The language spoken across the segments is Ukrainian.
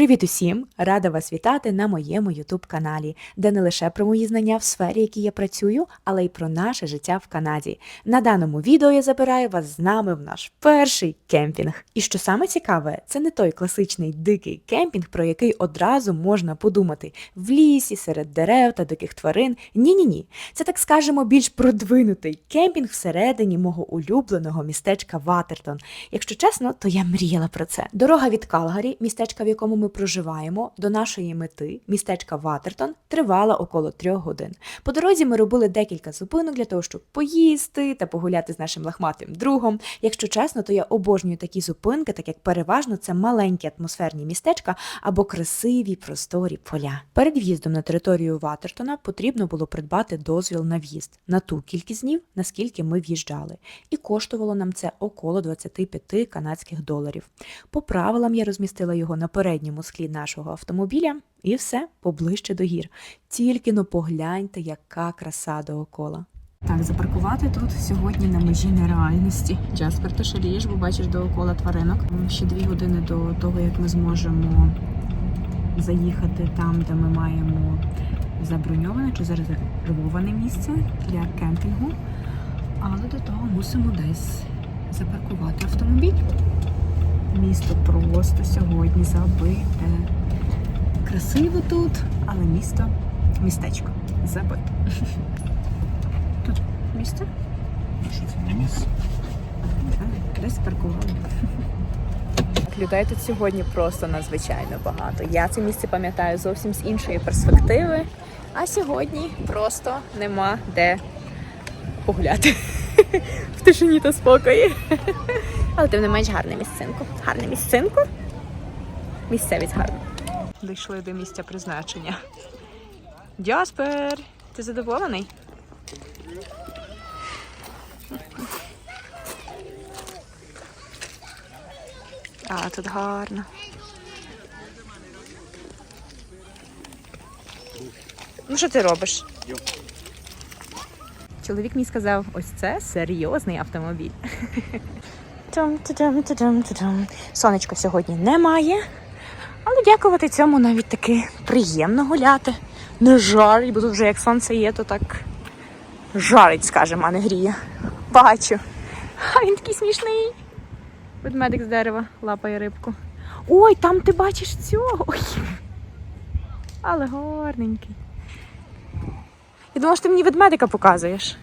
Привіт усім! Рада вас вітати на моєму youtube каналі, де не лише про мої знання в сфері, в якій я працюю, але й про наше життя в Канаді. На даному відео я забираю вас з нами в наш перший кемпінг. І що саме цікаве, це не той класичний дикий кемпінг, про який одразу можна подумати в лісі, серед дерев та диких тварин. Ні, ні, ні. Це так скажемо більш продвинутий кемпінг всередині мого улюбленого містечка Ватертон. Якщо чесно, то я мріяла про це. Дорога від Калгарі, містечка, в якому ми проживаємо, до нашої мети, містечка Ватертон, тривала около трьох годин. По дорозі ми робили декілька зупинок для того, щоб поїсти та погуляти з нашим лахматим другом. Якщо чесно, то я обожнюю такі зупинки, так як переважно це маленькі атмосферні містечка або красиві просторі поля. Перед в'їздом на територію Ватертона потрібно було придбати дозвіл на в'їзд на ту кількість днів, наскільки ми в'їжджали, і коштувало нам це около 25 канадських доларів. По правилам я розмістила його на передньому склі нашого автомобіля, і все поближче до гір. Тільки но погляньте, яка краса доокола. Так, запаркувати тут сьогодні на межі нереальності. Джаспер, ти шалієш, бо бачиш доокола тваринок. Ще дві години до того, як ми зможемо заїхати там, де ми маємо заброньоване чи зарезервоване місце для кемпінгу. Але до того мусимо десь запаркувати автомобіль. Місто просто сьогодні забите. Красиво тут, але місто, містечко забите. Тут місце? Що це не місце? Десь паркували. Людей тут сьогодні просто надзвичайно багато. Я це місце пам'ятаю зовсім з іншої перспективи. А сьогодні просто нема де погуляти в тишині та спокої. Але тим не менш гарне місцинку. Гарне місцинку. Місцевість гарна. Дійшли до місця призначення. Дяспер, ти задоволений? А, тут гарно. Ну, що ти робиш? Чоловік мені сказав, ось це серйозний автомобіль. Сонечка сьогодні немає, але дякувати цьому навіть таки приємно гуляти. Не жарить, бо тут вже як сонце є, то так жарить, скажімо, а не гріє. Бачу. А він такий смішний. Ведмедик з дерева лапає рибку. Ой, там ти бачиш цього. Ой. Але гарненький. Я думала, що ти мені ведмедика показуєш.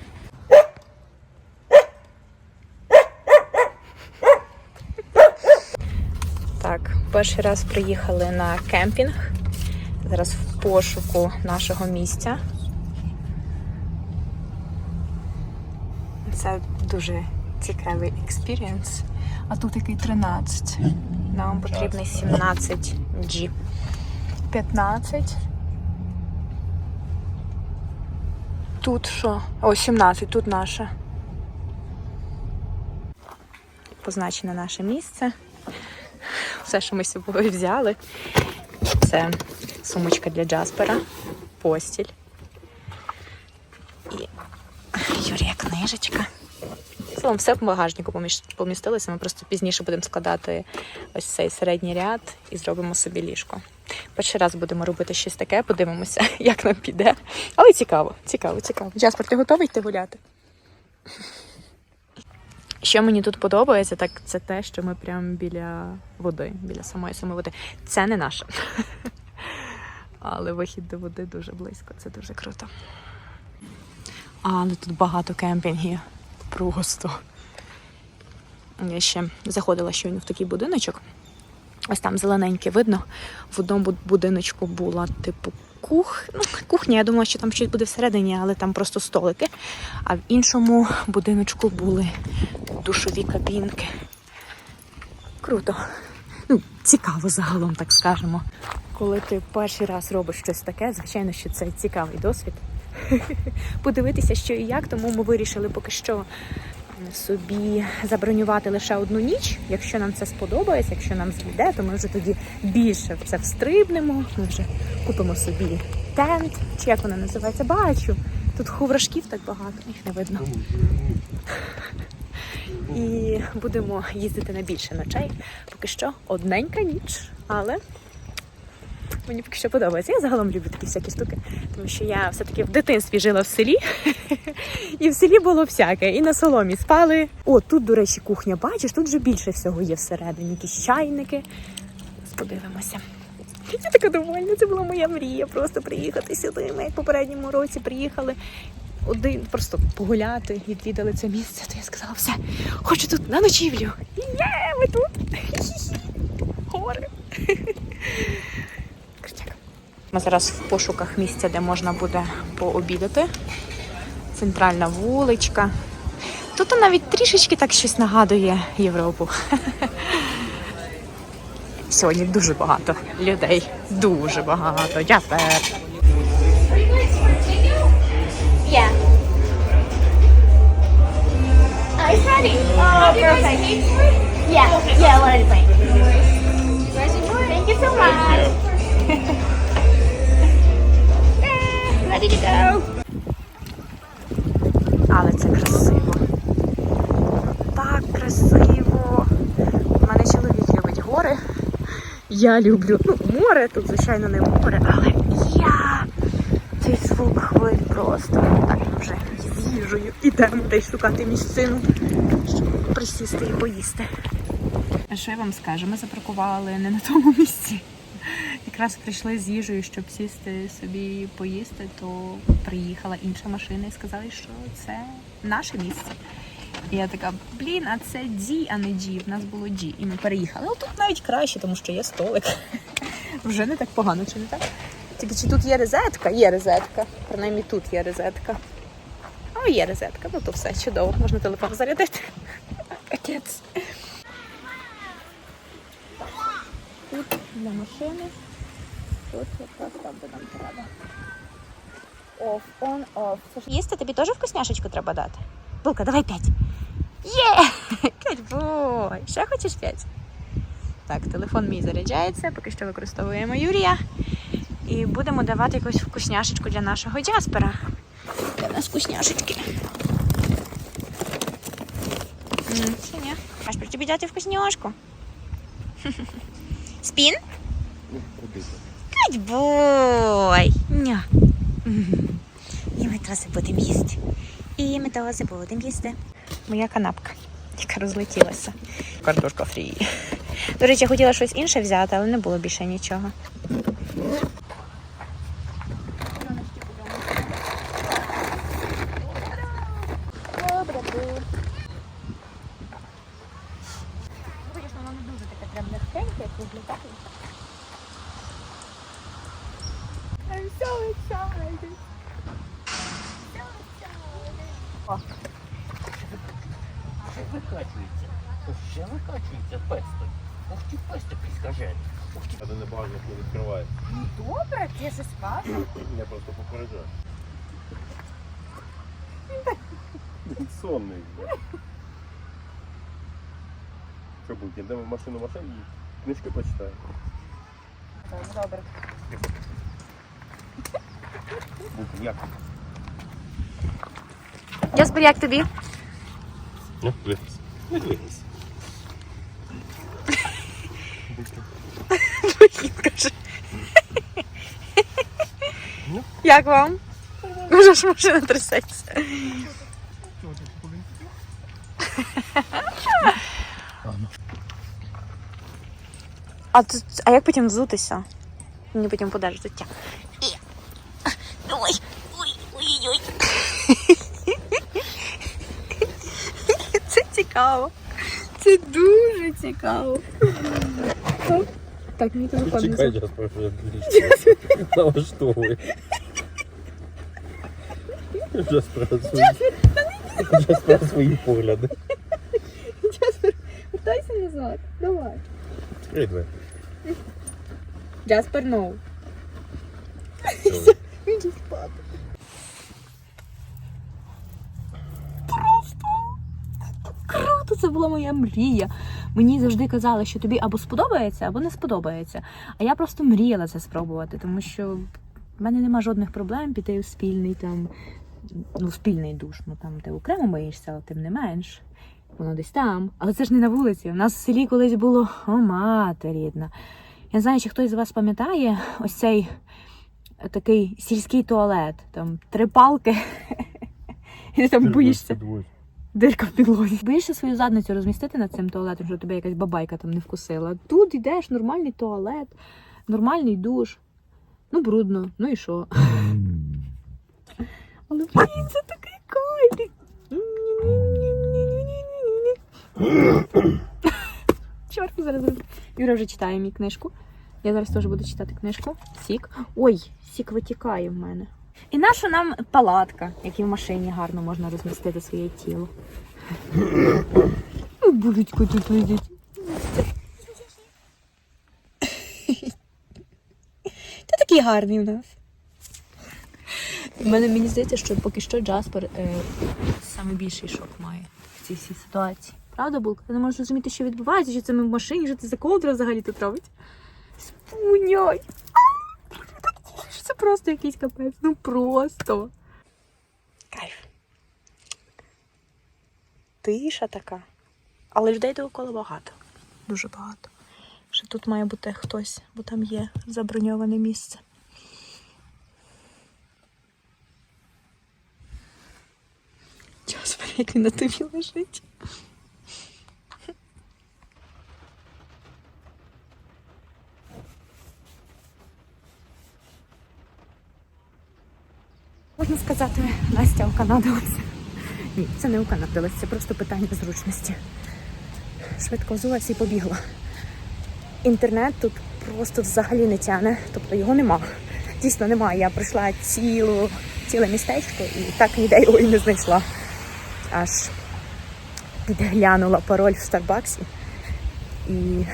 Так, перший раз приїхали на кемпінг. Зараз в пошуку нашого місця. Це дуже цікавий експірієнс. А тут який 13. Нам потрібний 17 G. 15. Тут що? О, 17, тут наше. Позначене наше місце. Все, що ми з собою взяли. Це сумочка для Джаспера, постіль. І Юрія книжечка. Словом, все в багажнику помістилося. Ми просто пізніше будемо складати ось цей середній ряд і зробимо собі ліжко. Перший раз будемо робити щось таке, подивимося, як нам піде. Але цікаво, цікаво, цікаво. Джаспер, ти готовий йти гуляти? Що мені тут подобається, так це те, що ми прямо біля води, біля самої самої води. Це не наше. Але вихід до води дуже близько, це дуже круто. Але тут багато кемпінгів. Просто. Я ще заходила щойно в такий будиночок. Ось там зелененьке видно. В одному будиночку була типу кух... ну, кухня. Я думала, що там щось буде всередині, але там просто столики. А в іншому будиночку були душові кабінки. Круто. Ну, цікаво загалом, так скажемо. Коли ти перший раз робиш щось таке, звичайно, що це цікавий досвід. Подивитися, що і як, тому ми вирішили поки що собі забронювати лише одну ніч. Якщо нам це сподобається, якщо нам зійде, то ми вже тоді більше в це встрибнемо. Ми вже купимо собі тент, чи як вона називається, бачу. Тут ховрашків так багато, їх не видно. І будемо їздити на більше ночей. Поки що одненька ніч, але Мені поки що подобається. Я загалом люблю такі всякі штуки, тому що я все-таки в дитинстві жила в селі, і в селі було всяке. І на соломі спали. О, тут, до речі, кухня. Бачиш, тут вже більше всього є всередині. Якісь чайники. Зараз Подивимося. Я така довольна, це була моя мрія. Просто приїхати сюди. Ми як в попередньому році приїхали один, просто погуляти, відвідали це місце. То я сказала, все, хочу тут на ночівлю. Є, ми тут. Гори. Ми зараз в пошуках місця, де можна буде пообідати. Центральна вуличка. Тут навіть трішечки так щось нагадує Європу. Сьогодні дуже багато людей. Дуже багато. Дякую. Yeah. Oh. Yeah, yeah, it? Thank you so much. Я люблю ну, море, тут, звичайно, не море, але я цей звук хвиль просто. Так вже з їжею ідемо десь шукати місцину, щоб присісти і поїсти. А що я вам скажу? Ми запаркували не на тому місці. Якраз прийшли з їжею, щоб сісти собі поїсти, то приїхала інша машина і сказали, що це наше місце. І я така, блін, а це Ді, а не Ді. В нас було Ді. І ми переїхали. Але тут навіть краще, тому що є столик. Вже не так погано, чи не так? Тільки чи тут є розетка? Є розетка. Принаймні тут є розетка. О, є розетка. Ну то все чудово. Можна телефон зарядити. Капець. Тут для машини. Тут якраз там, де нам треба. On, off. Їсти тобі теж вкусняшечку треба дати? Булка, давай п'ять. Є! П'ять. Ще хочеш п'ять? Так, телефон мій заряджається, поки що використовуємо Юрія. І будемо давати якусь вкусняшечку для нашого Джаспера. В нас вкусняшечки? Ні? Джаспер, тобі дати вкусняшку? Спін? Катьбой! Ня. І ми теж будемо їсти. І ми теж будемо їсти. Моя канапка, яка розлетілася. Картошка фрі. До речі, я хотіла щось інше взяти, але не було більше нічого. I'm so excited. Викачується. Ще викачується песто. Ух ти пестик скажений. А ти не багажник не відкриває. Добре, я же скажу. Я просто попереджаю. Він сонний. Що будь, йдемо в машину машину, книжки почитаю. Добре. Будь, як? Яспер, як тобі? Ну, дивись. Не дивись. Як вам? Вже ж машина трясеться. А, тут, а як потім взутися? Мені потім подаш життя. Ой, ой, ой, ой. Це цікаво. Це дуже цікаво. Так, мій телефон Чекай, я спрошу, я. Налаштовує. Вже справа свої. Вже справа свої погляди. Вертайся назад. Давай. Відкрий двері. Джаспер, ноу. Він же спати. Круто, це була моя мрія. Мені завжди казали, що тобі або сподобається, або не сподобається. А я просто мріяла це спробувати, тому що в мене нема жодних проблем піти в спільний там, ну, в спільний душ. Ну там ти окремо миєшся, але тим не менш. Воно десь там. Але це ж не на вулиці. У нас в селі колись було о, мати рідна. Я не знаю, чи хтось з вас пам'ятає ось цей такий сільський туалет. Там три палки. І ти там боїшся. Дирка в підлозі. Боїшся свою задницю розмістити над цим туалетом, щоб тебе якась бабайка там не вкусила. Тут йдеш, нормальний туалет, нормальний душ. Ну, брудно, ну і що? Але блін, це такий кайф. Чорт, зараз. Юра вже читає мій книжку. Я зараз теж буду читати книжку. Сік. Ой, сік витікає в мене. І наша нам палатка, як і в машині гарно можна розмістити своє тіло. Булечко тут лежить. Ти такий гарний в нас. Мене мені здається, що поки що Джаспер е, найбільший шок має в цій всій ситуації. Правда, Булка? Ти не можеш розуміти, що відбувається, що це ми в машині, що це за ковдра взагалі тут робить. Спуняй! Це просто якийсь капець. Ну просто. Кайф. Тиша така. Але людей довкола багато. Дуже багато. Ще тут має бути хтось, бо там є заброньоване місце. як він на тобі лежить. Можна сказати, Настя оканадилася. Ні, це не оканадилась, це просто питання зручності. Швидко взулася і побігла. Інтернет тут просто взагалі не тяне, тобто його нема. Дійсно немає. Я пройшла цілу, ціле містечко і так ніде його і не знайшла. Аж підглянула пароль в Старбаксі і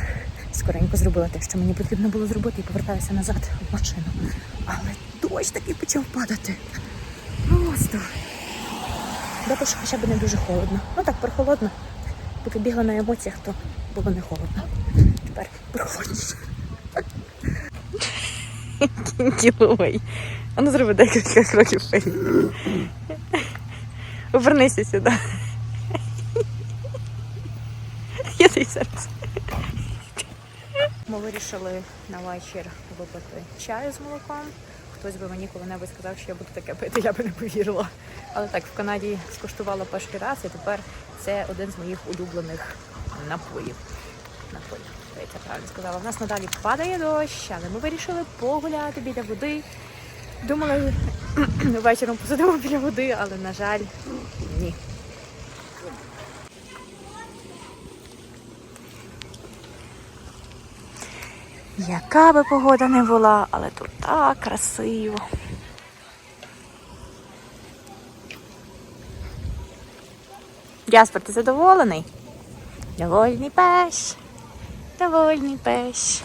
скоренько зробила те, що мені потрібно було зробити, і повертаюся назад в машину. Але дощ таки почав падати. Просто. Добре, що хоча б не дуже холодно. Ну так, прохолодно. Поки бігла на емоціях, то було не холодно. Тепер прохолодніше. Діловий. А ну зроби декілька кроків вперед. Повернися сюди. Я тобі зараз. Ми вирішили на вечір випити чаю з молоком. Хтось би мені коли-небудь сказав, що я буду таке пити, я би не повірила. Але так, в Канаді скуштувала перший раз, і тепер це один з моїх улюблених напоїв. Напоїв, здається, правильно сказала. У нас надалі падає дощ, але ми вирішили погуляти біля води. Думали, вечором посидимо біля води, але, на жаль, ні. Яка би погода не була, але тут так красиво. Яспер, ти задоволений? Довольний пеш. Довольний пеш.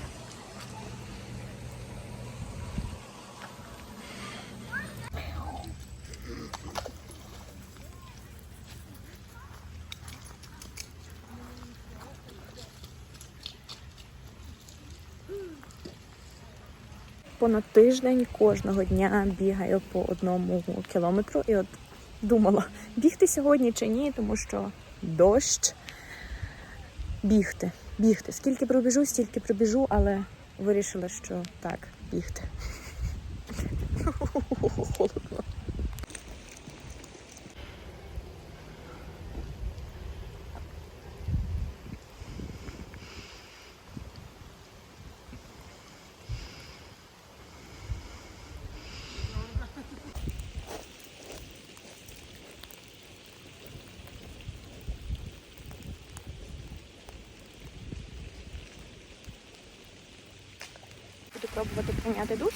Понад тиждень кожного дня бігаю по одному кілометру. І от думала, бігти сьогодні чи ні, тому що дощ. Бігти, бігти. Скільки пробіжу, стільки пробіжу, але вирішила, що так, бігти. Холодно. Буду пробувати прийняти душ.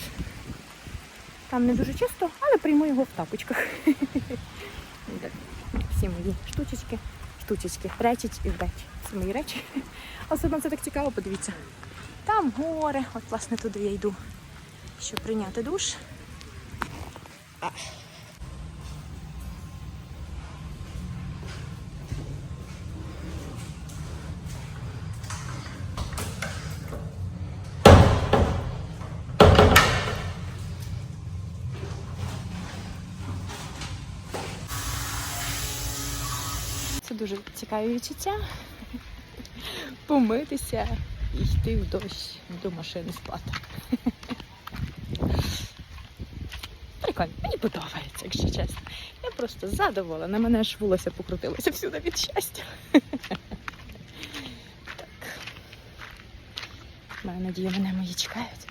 Там не дуже чисто, але прийму його в тапочках. Всі мої штучечки, штучечки, речі і речі. Це мої речі. Особливо це так цікаво, подивіться. Там горе, от власне туди я йду, щоб прийняти душ. Це дуже цікаві відчуття. Помитися і йти в дощ до машини спати. Прикольно, мені подобається, якщо чесно. Я просто задоволена, мене аж волосся покрутилося всюди від щастя. Так. Маю надію, мене мої чекають.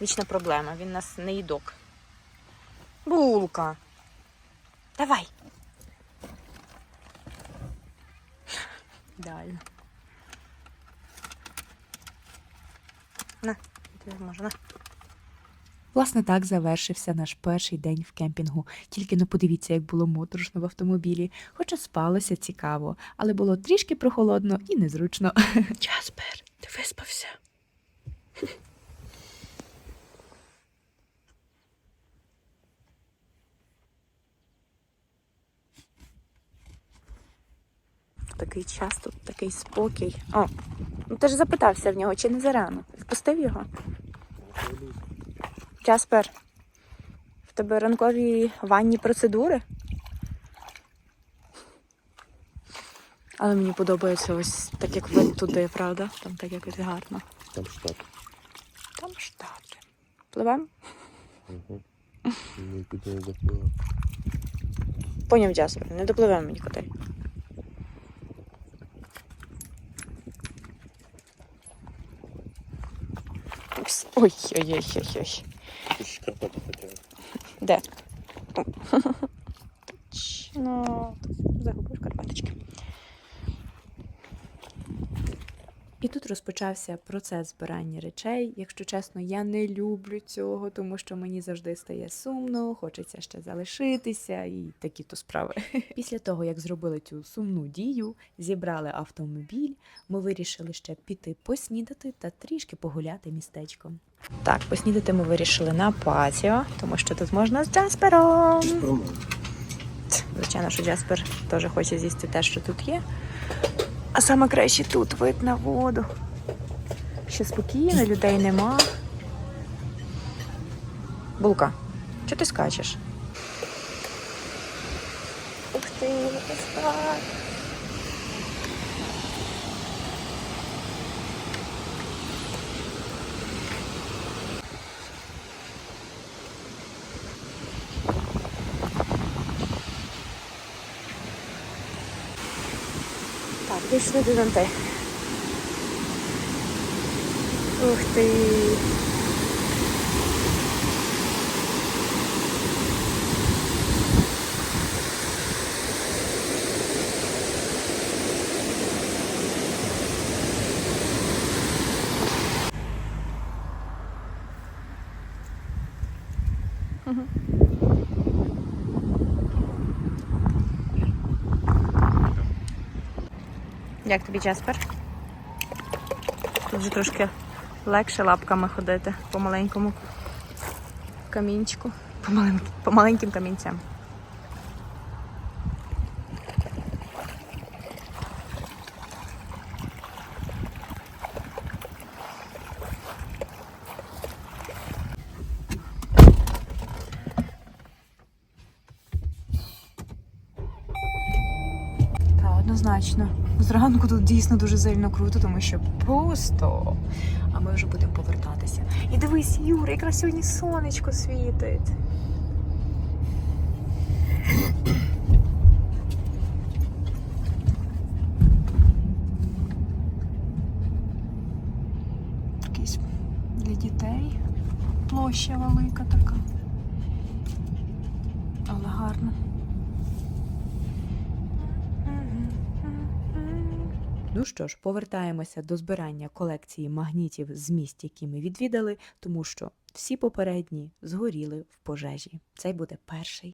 Вічна проблема, він нас не їдок. Булка. Давай. Ідеально. На, тобі можна. Власне, так завершився наш перший день в кемпінгу. Тільки не подивіться, як було моторошно в автомобілі. Хоча спалося цікаво, але було трішки прохолодно і незручно. Джаспер, ти виспався? Такий час, тут такий спокій. О, ну ти ж запитався в нього, чи не зарано. Впустив його? Джаспер, в тебе ранкові ванні процедури? Але мені подобається ось так, як вид туди, правда? Там так якось гарно. Там штат. Там штати. Пливемо? Угу. Нікуди не допливав. Поняв Джаспер, не допливемо нікуди. Ой-ой-ой-ой-ой. Де? Точно. Тут розпочався процес збирання речей. Якщо чесно, я не люблю цього, тому що мені завжди стає сумно, хочеться ще залишитися і такі то справи. Після того, як зробили цю сумну дію, зібрали автомобіль, ми вирішили ще піти поснідати та трішки погуляти містечком. Так, поснідати ми вирішили на патіо, тому що тут можна з Джаспером. Звичайно, що Джаспер теж хоче з'їсти те, що тут є. А саме краще тут вид на воду. Ще спокійно, людей нема. Булка, чого ти скачеш? Ух ти, водоспад. Дійшли до Данте. Ух ти. Як тобі Джаспер? Тут вже трошки легше лапками ходити по маленькому камінчику, по, маленьким, по маленьким камінцям. Та однозначно. Зранку тут дійсно дуже сильно круто, тому що пусто. А ми вже будемо повертатися. І дивись, Юра, якраз сьогодні сонечко світить. Якийсь для дітей. Площа велика така. Але гарно. Ну що ж, повертаємося до збирання колекції магнітів з місць, які ми відвідали, тому що всі попередні згоріли в пожежі. Цей буде перший.